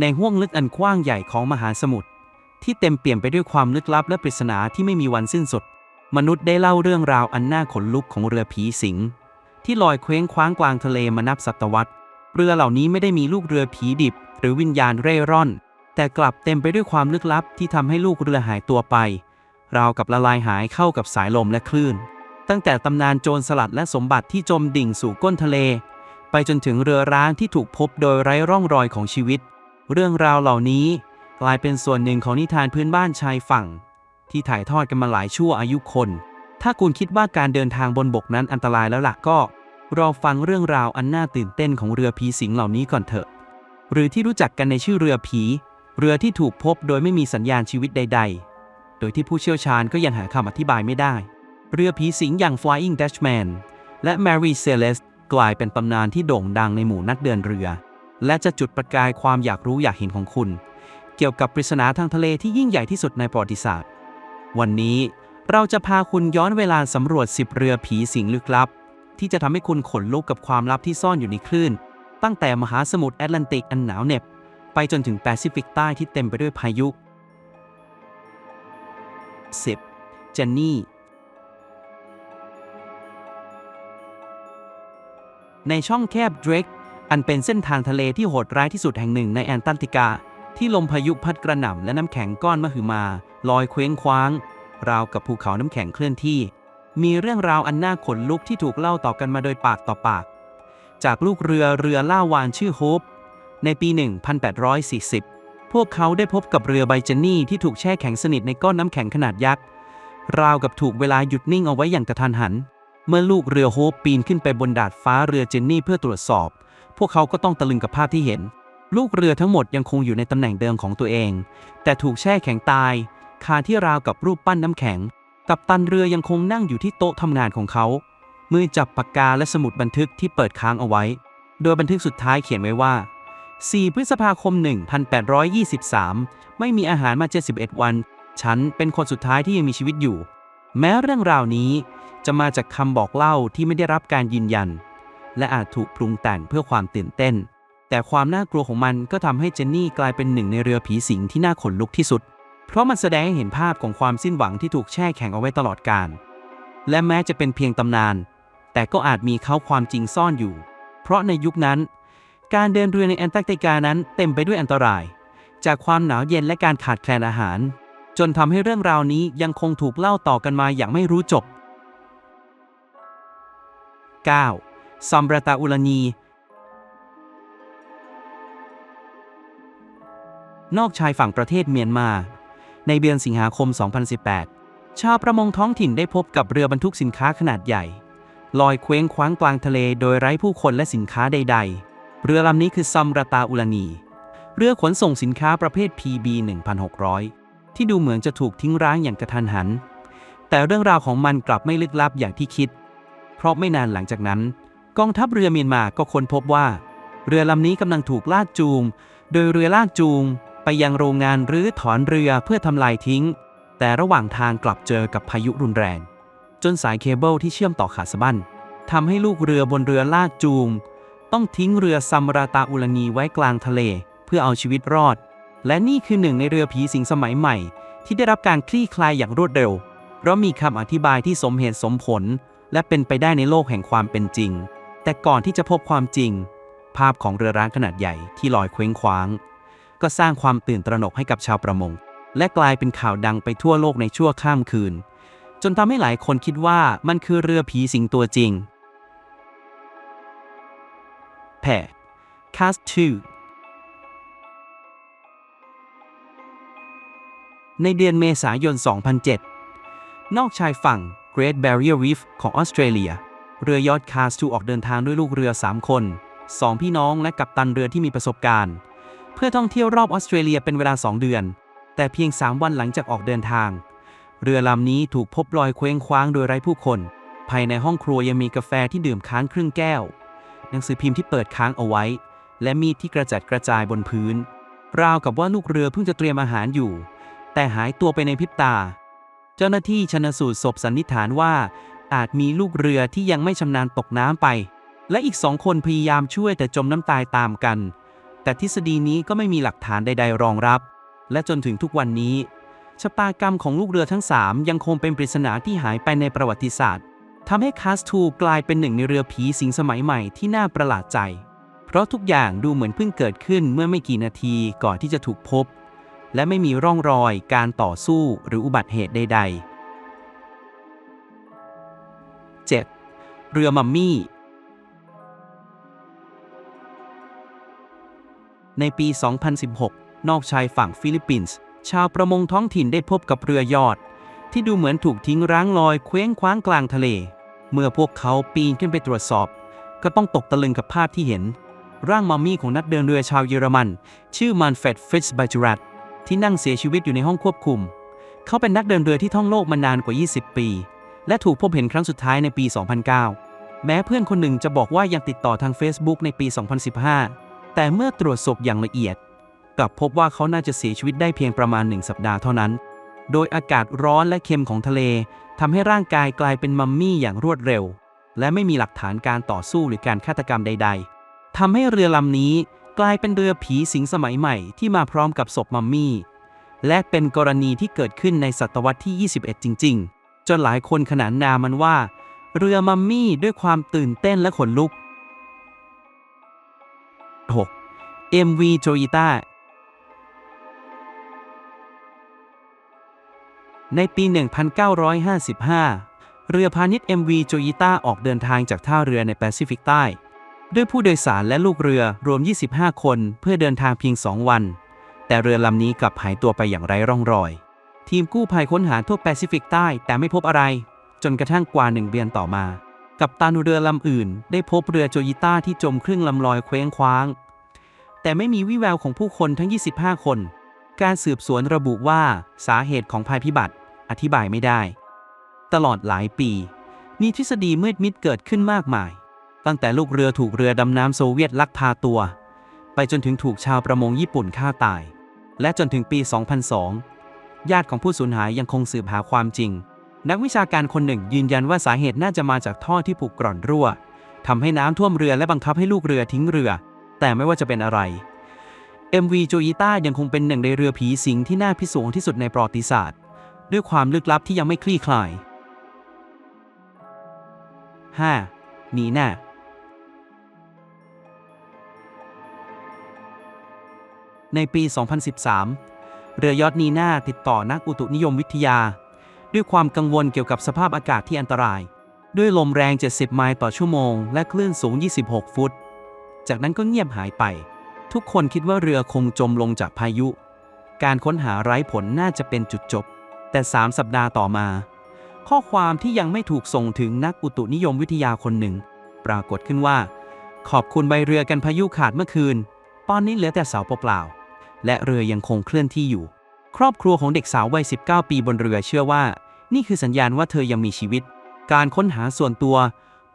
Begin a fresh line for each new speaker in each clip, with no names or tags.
ในห้วงลึกอันกว้างใหญ่ของมหาสมุทรที่เต็มเปี่ยมไปด้วยความลึกลับและปริศนาที่ไม่มีวันสิ้นสุด มนุษย์ได้เล่าเรื่องราวอันน่าขนลุกของเรือผีสิง ที่ลอยเคว้งคว้างกลางทะเลมานับศตวรรษ เรือเหล่านี้ไม่ได้มีลูกเรือผีดิบ หรือวิญญาณเร่ร่อน แต่กลับเต็มไปด้วยความลึกลับที่ทำให้ลูกเรือหายตัวไป ราวกับละลายหายเข้ากับสายลมและคลื่น ตั้งแต่ตำนานโจรสลัดและสมบัติที่จมดิ่งสู่ก้นทะเล ไปจนถึงเรือร้างที่ถูกพบโดยไร้ร่องรอยของชีวิต เรื่องราวเหล่านี้กลายเป็นส่วนหนึ่งของนิทานพื้นบ้านชายฝั่ง ที่ถ่ายทอดกันมาหลายชั่วอายุคน ถ้าคุณคิดว่าการเดินทางบนบกนั้นอันตรายแล้วล่ะก็ รอฟังเรื่องราวอันน่าตื่นเต้นของเรือผีสิงเหล่านี้ก่อนเถอะ หรือที่รู้จักกันในชื่อเรือผี เรือที่ถูกพบโดยไม่มีสัญญาณชีวิตใด ๆ โดยที่ผู้เชี่ยวชาญก็ยังหาคำอธิบายไม่ได้ เรือผีสิงอย่าง Flying Dutchman และ Mary Celeste กลายเป็นตำนานที่โด่งดังในหมู่นักเดินเรือ และจะจุดประกายความอยากรู้อยากเห็นของคุณ เกี่ยวกับปริศนาทางทะเลที่ยิ่งใหญ่ที่สุดในประวัติศาสตร์ วันนี้เราจะพาคุณย้อนเวลาสำรวจ 10 เรือผีสิงลึกลับ ที่จะทำให้คุณขนลุกกับความลับที่ซ่อนอยู่ในคลื่น ตั้งแต่มหาสมุทรแอตแลนติกอันหนาวเหน็บ ไปจนถึงแปซิฟิกใต้ที่เต็มไปด้วยพายุ 10. เจนนี่ในช่องแคบเดรก อันเป็นเส้นทางทะเลที่โหดร้ายที่สุดแห่งหนึ่งในแอนตาร์กติกา ที่ลมพายุพัดกระหน่ำและน้ำแข็งก้อนมหึมา ลอยเคว้งคว้าง ราวกับภูเขาน้ำแข็งเคลื่อนที่ มีเรื่องราวอันน่าขนลุกที่ถูกเล่าต่อกันมาโดยปากต่อปาก จากลูกเรือเรือล่าวานชื่อโฮปในปี 1840 พวกเขาได้พบกับเรือไบเจนนี่ที่ถูกแช่แข็งสนิทในก้อนน้ำแข็งขนาดยักษ์ราวกับถูกเวลาหยุดนิ่งเอาไว้อย่างกระทันหัน เมื่อลูกเรือโฮปปีนขึ้นไปบนดาดฟ้าเรือเจนนี่เพื่อตรวจสอบ พวกเขาก็ต้องตะลึงกับภาพที่เห็น ลูกเรือทั้งหมดยังคงอยู่ในตำแหน่งเดิมของตัวเอง แต่ถูกแช่แข็งตาย คาที่ราวกับรูปปั้นน้ำแข็ง กัปตันเรือยังคงนั่งอยู่ที่โต๊ะทำงานของเขา มือจับปากกาและสมุดบันทึกที่เปิดค้างเอาไว้ โดยบันทึกสุดท้ายเขียนไว้ว่า 4 พฤษภาคม 1823 ไม่มีอาหารมา 71 วัน ฉันเป็นคนสุดท้ายที่ยังมีชีวิตอยู่ แม้เรื่องราวนี้จะมาจากคำบอกเล่าที่ไม่ได้รับการยืนยัน และอาจถูกปรุงแต่งเพื่อความตื่นเต้น แต่ความน่ากลัวของมันก็ทำให้เจนนี่กลายเป็นหนึ่งในเรือผีสิงที่น่าขนลุกที่สุด เพราะมันแสดงให้เห็นภาพของความสิ้นหวังที่ถูกแช่แข็งเอาไว้ตลอดกาล และแม้จะเป็นเพียงตำนาน แต่ก็อาจมีเขาความจริงซ่อนอยู่ เพราะในยุคนั้น การเดินเรือในแอนตาร์กติกานั้นเต็มไปด้วยอันตราย จากความหนาวเย็นและการขาดแคลนอาหาร จนทำให้เรื่องราวนี้ยังคงถูกเล่าต่อกันมาอย่างไม่รู้จบ 9. ซอมบรตาอุลนี นอกชายฝั่งประเทศเมียนมา ในเดือนสิงหาคม 2018 ชาวประมงท้องถิ่นได้พบกับเรือบรรทุกสินค้าขนาดใหญ่ ลอยเคว้งคว้างกลางทะเลโดยไร้ผู้คนและสินค้าใด ๆ เรือลำนี้คือซอมรตาอุลนี เรือขนส่งสินค้าประเภท PB 1600 ที่ดูเหมือนจะถูกทิ้งร้างอย่างกระทันหัน แต่เรื่องราวของมันกลับไม่ลึกลับอย่างที่คิด เพราะไม่นานหลังจากนั้น กองทัพเรือเมียนมาก็ค้นพบว่า เรือลำนี้กำลังถูกลากจูง โดยเรือลากจูง ไปยังโรงงานหรือถอนเรือเพื่อทำลายทิ้ง แต่ระหว่างทางกลับเจอกับพายุรุนแรง จนสายเคเบิลที่เชื่อมต่อขาดสะบั้นทำให้ลูกเรือบนเรือลากจูง ต้องทิ้งเรือซัมราตาอุลานีไว้กลางทะเล เพื่อเอาชีวิตรอด และนี่คือหนึ่งในเรือผีสิงสมัยใหม่ ที่ได้รับการคลี่คลายอย่างรวดเร็ว เพราะมีคำอธิบายที่สมเหตุสมผล และเป็นไปได้ในโลกแห่งความเป็นจริง แต่ก่อนที่จะพบความจริง ภาพของเรือร้างขนาดใหญ่ที่ลอยเคว้งคว้าง ก็สร้างความตื่นตระหนกให้กับชาวประมง และกลายเป็นข่าวดังไปทั่วโลกในชั่วข้ามคืน จนทำให้หลายคนคิดว่ามันคือเรือผีสิงตัวจริงแพร Cast 2ในเดือนเมษายน 2007 นอกชายฝั่ง Great Barrier Reef ของออสเตรเลีย เรือยอทคาสทูออกเดินทางด้วยลูกเรือ 3 คน 2 พี่น้องและกัปตันเรือที่มีประสบการณ์ เพื่อท่องเที่ยวรอบออสเตรเลียเป็นเวลา 2 เดือน แต่เพียง 3 วันหลังจากออกเดินทาง เรือลำนี้ถูกพบลอยเคว้งคว้างโดยไร้ผู้คน ภายในห้องครัวยังมีกาแฟที่ดื่มค้างครึ่งแก้ว หนังสือพิมพ์ที่เปิดค้างเอาไว้ และมีดที่กระจัดกระจายบนพื้น ราวกับว่าลูกเรือเพิ่งจะเตรียมอาหารอยู่ แต่หายตัวไปในพริบตา เจ้าหน้าที่ชนสูตรศพสันนิษฐานว่า อาจมีลูกเรือที่ยังไม่ชำนาญตกน้ำไป และอีกสองคนพยายามช่วยแต่จมน้ำตายตามกัน แต่ทฤษฎีนี้ก็ไม่มีหลักฐานใด ๆ รองรับ และจนถึงทุกวันนี้ชะตากรรมของลูกเรือทั้ง 3 ยังคงเป็นปริศนาที่หายไปในประวัติศาสตร์ทำให้คาสทูกลายเป็นหนึ่งในเรือผีสิงสมัยใหม่ที่น่าประหลาดใจ เพราะทุกอย่างดูเหมือนเพิ่งเกิดขึ้นเมื่อไม่กี่นาทีก่อนที่จะถูกพบ และไม่มีร่องรอยการต่อสู้หรืออุบัติเหตุใด ๆ 7. เรือมัมมี่ ในปี 2016 นอกชายฝั่งฟิลิปปินส์ ชาวประมงท้องถิ่นได้พบกับเรือยอด ที่ดูเหมือนถูกทิ้งร้างลอยเคว้งคว้างกลางทะเล เมื่อพวกเขาปีนขึ้นไปตรวจสอบ ก็ต้องตกตะลึงกับภาพที่เห็น ร่างมัมมี่ของนักเดินเรือชาวเยอรมัน ชื่อมันเฟดฟิส์บาจูรัตที่นั่งเสียชีวิตอยู่ในห้องควบคุม เขาเป็นนักเดินเรือที่ท่องโลกมานานกว่า 20 ปี และถูกพบเห็นครั้งสุดท้ายในปี 2009 แม้เพื่อนคนหนึ่งจะบอกว่ายังติดต่อทาง Facebook ในปี 2015 แต่เมื่อตรวจศพอย่างละเอียด กลับพบว่าเขาน่าจะเสียชีวิตได้เพียงประมาณหนึ่งสัปดาห์เท่านั้น โดยอากาศร้อนและเค็มของทะเลทำให้ร่างกายกลายเป็นมัมมี่อย่างรวดเร็ว และไม่มีหลักฐานการต่อสู้หรือการฆาตกรรมใด ๆทำให้เรือลำนี้กลายเป็นเรือผีสิงสมัยใหม่ที่มาพร้อมกับศพมัมมี่ และเป็นกรณีที่เกิดขึ้นในศตวรรษที่ 21 จริง ๆ จนหลายคนขนานนามมันว่า เรือมัมมี่ด้วยความตื่นเต้นและขนลุก 6. MV Toyota ในปี 1955 เรือพาณิชย์ MV โจยิต้าออกเดินทางจากท่าเรือในแปซิฟิกใต้ ด้วยผู้โดยสารและลูกเรือรวม 25 คนเพื่อเดินทางเพียง 2 วัน แต่เรือลำนี้กลับหายตัวไปอย่างไร้ร่องรอย ทีมกู้ภัยค้นหาทั่วแปซิฟิกใต้แต่ไม่พบอะไร จนกระทั่งกว่าหนึ่งเดือนต่อมา กับตันเรือลำอื่น ได้พบเรือโจยิต้าที่จมครึ่งลำลอยเคว้งคว้าง แต่ไม่มีวิแววของผู้คนทั้ง 25 คน การสืบสวนระบุว่าสาเหตุของภัยพิบัติ อธิบายไม่ได้ ตลอดหลายปี มีทฤษฎีมืดมิดเกิดขึ้นมากมาย ตั้งแต่ลูกเรือถูกเรือดำน้ำโซเวียตลักพาตัว ไปจนถึงถูกชาวประมงญี่ปุ่นฆ่าตาย และจนถึงปี 2002 ญาติของผู้สูญหายยังคงสืบหาความจริง นักวิชาการคนหนึ่งยืนยันว่าสาเหตุน่าจะมาจากท่อที่ผูกกร่อนรั่วทำให้น้ำท่วมเรือและบังคับให้ลูกเรือทิ้งเรือ แต่ไม่ว่าจะเป็นอะไร MV โจยิต้ายังคงเป็นหนึ่งในเรือผีสิงที่น่าพิศวงที่สุดในประวัติศาสตร์ ด้วยความลึกลับที่ยังไม่คลี่คลาย 5. นีน่าในปี 2013 เรือยอดนีน่าติดต่อนักอุตุนิยมวิทยา ด้วยความกังวลเกี่ยวกับสภาพอากาศที่อันตราย ด้วยลมแรง 70 ไมล์ต่อชั่วโมง และคลื่นสูง 26 ฟุต จากนั้นก็เงียบหายไป ทุกคนคิดว่าเรือคงจมลงจากพายุ การค้นหาไร้ผลน่าจะเป็นจุดจบ แต่ 3 สัปดาห์ต่อมา ข้อความที่ยังไม่ถูกส่งถึงนักอุตุนิยมวิทยาคนหนึ่ง ปรากฏขึ้นว่า ขอบคุณใบเรือกันพายุขาดเมื่อคืนตอนนี้เหลือแต่เสาเปล่าๆ และเรือยังคงเคลื่อนที่อยู่ ครอบครัวของเด็กสาววัย 19 ปีบนเรือเชื่อว่า นี่คือสัญญาณว่าเธอยังมีชีวิต การค้นหาส่วนตัว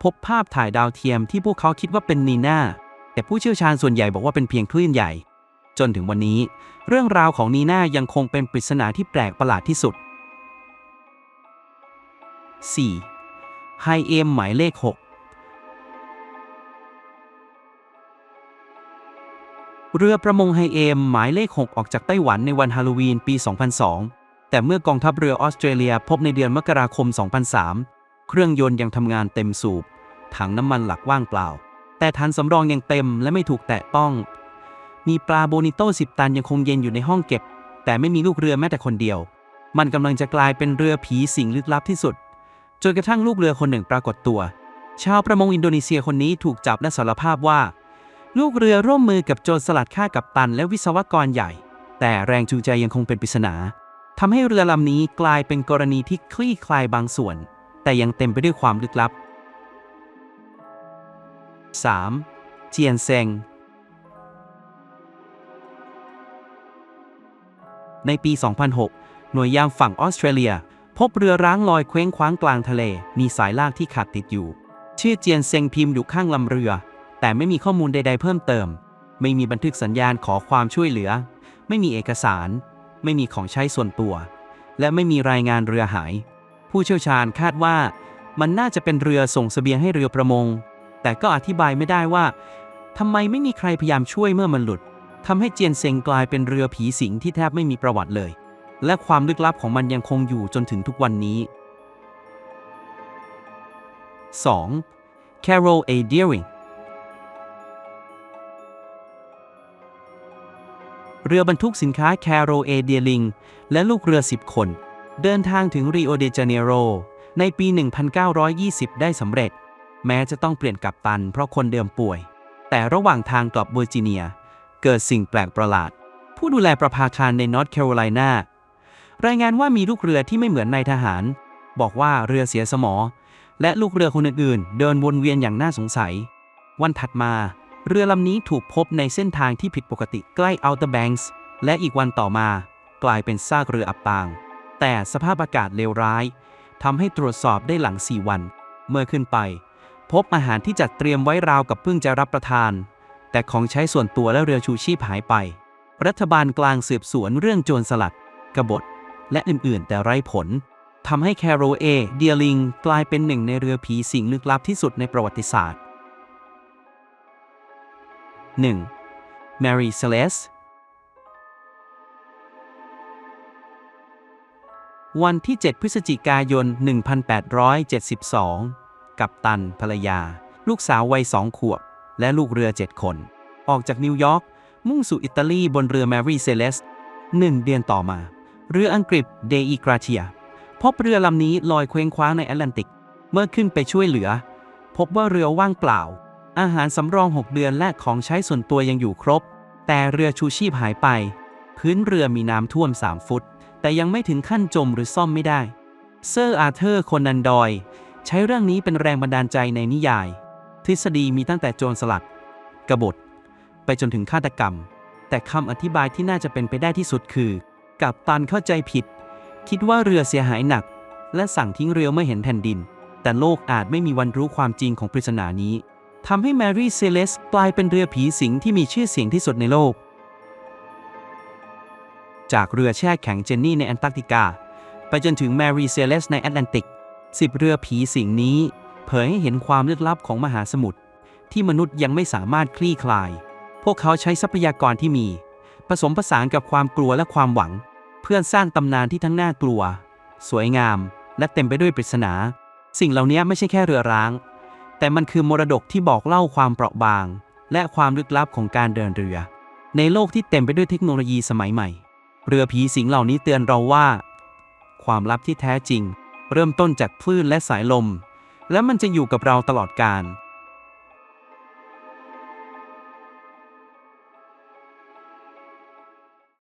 พบภาพถ่ายดาวเทียมที่พวกเขาคิดว่าเป็นนีน่าแต่ผู้เชี่ยวชาญส่วนใหญ่บอกว่าเป็นเพียงคลื่นใหญ่ จนถึงวันนี้ เรื่องราวของนีน่ายังคงเป็นปริศนาที่แปลกประหลาดที่สุด 4. ไฮเอมหมายเลข 6 เรือประมงไฮเอมหมายเลข 6 ออกจากไต้หวันในวันฮาโลวีนปี 2002 แต่เมื่อกองทัพเรือออสเตรเลียพบในเดือนมกราคม 2003 เครื่องยนต์ยังทำงานเต็มสูบ ถังน้ำมันหลักว่างเปล่า แต่ฐานสำรองยังเต็มและไม่ถูกแตะต้อง มีปลาโบนิโต้10 ตันยังคงเย็นอยู่ในห้องเก็บ แต่ไม่มีลูกเรือแม้แต่คนเดียว มันกำลังจะกลายเป็นเรือผีสิงลึกลับที่สุด จนกระทั่งลูกเรือคนหนึ่งปรากฏตัว ชาวประมงอินโดนีเซียคนนี้ถูกจับและสารภาพว่า ลูกเรือร่วมมือกับโจรสลัดฆ่ากัปตันและวิศวกรใหญ่ แต่แรงจูงใจยังคงเป็นปริศนาทำให้เรือลำนี้กลายเป็นกรณีที่คลี่คลายบางส่วน แต่ยังเต็มไปด้วยความลึกลับ 3. เจียนเซงในปี 2006 หน่วยยามฝั่งออสเตรเลีย พบเรือร้างลอยเคว้งคว้างกลางทะเล มีสายลากที่ขาดติดอยู่ ชื่อเจียนเซงพิมพ์อยู่ข้างลำเรือ แต่ไม่มีข้อมูลใด ๆ เพิ่มเติม ไม่มีบันทึกสัญญาณขอความช่วยเหลือ ไม่มีเอกสาร ไม่มีของใช้ส่วนตัว และไม่มีรายงานเรือหาย ผู้เชี่ยวชาญคาดว่า มันน่าจะเป็นเรือส่งเสบียงให้เรือประมง แต่ก็อธิบายไม่ได้ว่าทำไมไม่มีใครพยายามช่วยเมื่อมันหลุดทำให้เจียนเซงกลายเป็นเรือผีสิงที่แทบไม่มีประวัติเลย และความลึกลับของมันยังคงอยู่จนถึงทุกวันนี้ 2. Carol A. Deering เรือบรรทุกสินค้า Carol A. Deering และลูกเรือ 10 คน เดินทางถึงริโอเดจาเนโรในปี 1920 ได้สำเร็จ แม้จะต้องเปลี่ยนกัปตันเพราะคนเดิมป่วย แต่ระหว่างทางกลับเวอร์จิเนีย เกิดสิ่งแปลกประหลาด ผู้ดูแลประภาคารในนอร์ทแคโรไลนารายงานว่ามีลูกเรือที่ไม่เหมือนนายทหาร บอกว่าเรือเสียสมอ และลูกเรือคนอื่นๆ เดินวนเวียนอย่างน่าสงสัย วันถัดมา เรือลำนี้ถูกพบในเส้นทางที่ผิดปกติใกล้ Outer Banks และอีกวันต่อมา กลายเป็นซากเรืออับปาง แต่สภาพอากาศเลวร้ายทำให้ตรวจสอบได้หลัง 4 วัน เมื่อขึ้นไป พบอาหารที่จัดเตรียมไว้ราวกับเพิ่งจะรับประทาน แต่ของใช้ส่วนตัวและเรือชูชีพหายไป รัฐบาลกลางสืบสวนเรื่องโจรสลัด กบฏ และอื่นๆ แต่ไร้ผลทำให้แคโรเอเดียลิงกลายเป็นหนึ่งในเรือผีสิงลึกลับที่สุดในประวัติศาสตร์ 1. Mary Celeste วันที่ 7 พฤศจิกายน 1872 กับตันภรรยา ลูกสาววัยสองขวบ และลูกเรือ 7 คน ออกจากนิวยอร์ก มุ่งสู่อิตาลีบนเรือ Mary Celeste หนึ่งเดือนต่อมา เรืออังกฤษเดอีกราเทีย พบเรือลำนี้ลอยเคว้งคว้างในแอตแลนติก เมื่อขึ้นไปช่วยเหลือ พบว่าเรือว่างเปล่า อาหารสำรอง 6 เดือนและของใช้ส่วนตัวยังอยู่ครบ แต่เรือชูชีพหายไป พื้นเรือมีน้ำท่วม 3 ฟุต แต่ยังไม่ถึงขั้นจมหรือซ่อมไม่ได้ เซอร์อาร์เธอร์ โคนันดอย ใช้เรื่องนี้เป็นแรงบันดาลใจในนิยาย ทฤษฎีมีตั้งแต่โจรสลัด กบฏ ไปจนถึงฆาตกรรม แต่คำอธิบายที่น่าจะเป็นไปได้ที่สุดคือ กัปตันเข้าใจผิด คิดว่าเรือเสียหายหนัก และสั่งทิ้งเรือเมื่อเห็นแผ่นดิน แต่โลกอาจไม่มีวันรู้ความจริงของปริศนานี้ ทำให้แมรี่เซเลสกลายเป็นเรือผีสิงที่มีชื่อเสียงที่สุดในโลก จากเรือแช่แข็งเจนนี่ในแอนตาร์กติกา ไปจนถึงแมรี่เซเลสในแอตแลนติกสิบเรือผีสิงนี้ เผยให้เห็นความลึกลับของมหาสมุทรที่มนุษย์ยังไม่สามารถคลี่คลาย พวกเขาใช้ทรัพยากรที่มี ผสมผสานกับความกลัวและความหวัง เพื่อสร้างตำนานที่ทั้งน่ากลัว สวยงาม และเต็มไปด้วยปริศนา สิ่งเหล่านี้ไม่ใช่แค่เรือร้าง แต่มันคือมรดกที่บอกเล่าความเปราะบาง และความลึกลับของการเดินเรือ ในโลกที่เต็มไปด้วยเทคโนโลยีสมัยใหม่ เรือผีสิงเหล่านี้เตือนเราว่า ความลับที่แท้จริง เริ่มต้นจากคลื่นและสายลม และมันจะอยู่กับเราตลอดกาล